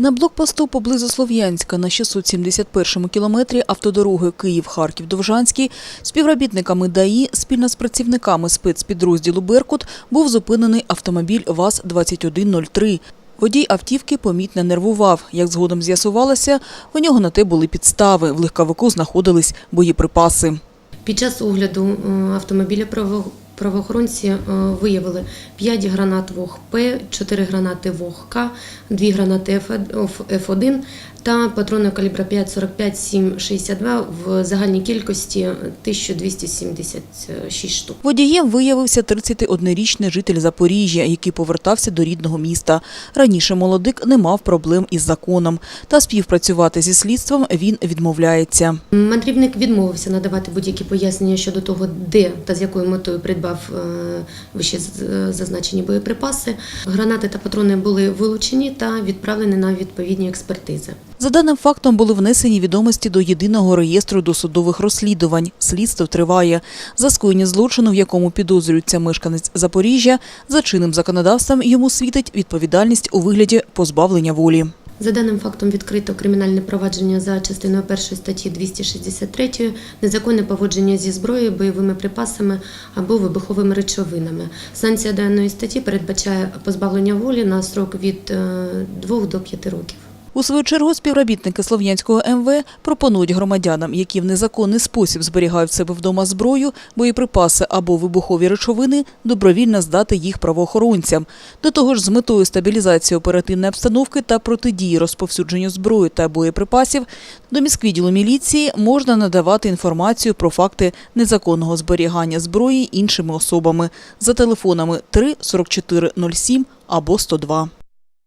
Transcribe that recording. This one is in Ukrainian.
На блокпосту поблизу Слов'янська на 671-му кілометрі автодороги Київ-Харків-Довжанський співробітниками ДАІ спільно з працівниками спецпідрозділу «Беркут» був зупинений автомобіль ВАЗ-2103. Водій автівки помітно нервував. Як згодом з'ясувалося, у нього на те були підстави. В легковику знаходились боєприпаси. Під час огляду е, автомобіля правоохоронці е, виявили 5 гранат ВОГ-П, 4 гранати ВОГ-К, 2 гранати Ф1 та патрони калібра 5,45-7,62 в загальній кількості 1276 штук. Водієм виявився 31-річний житель Запоріжжя, який повертався до рідного міста. Раніше молодик не мав проблем із законом. Та співпрацювати зі слідством він відмовляється. Мандрівник відмовився надавати будь-які пояснення щодо того, де та з якою метою придбав е, вище зазначені боєприпаси. Гранати та патрони були вилучені та відправлені на відповідні експертизи. За даним фактом були внесені відомості до єдиного реєстру досудових розслідувань. Слідство триває. За скоєння злочину, в якому підозрюється мешканець Запоріжжя, за чинним законодавством йому світить відповідальність у вигляді позбавлення волі. За даним фактом відкрито кримінальне провадження за частиною 1 статті 263 незаконне поводження зі зброєю, бойовими припасами або вибуховими речовинами. Санкція даної статті передбачає позбавлення волі на срок від 2 до 5 років. У свою чергу співробітники Слов'янського МВ пропонують громадянам, які в незаконний спосіб зберігають в себе вдома зброю, боєприпаси або вибухові речовини, добровільно здати їх правоохоронцям. До того ж, з метою стабілізації оперативної обстановки та протидії розповсюдженню зброї та боєприпасів до міськвідділу міліції можна надавати інформацію про факти незаконного зберігання зброї іншими особами за телефонами 3 44 07 або 102.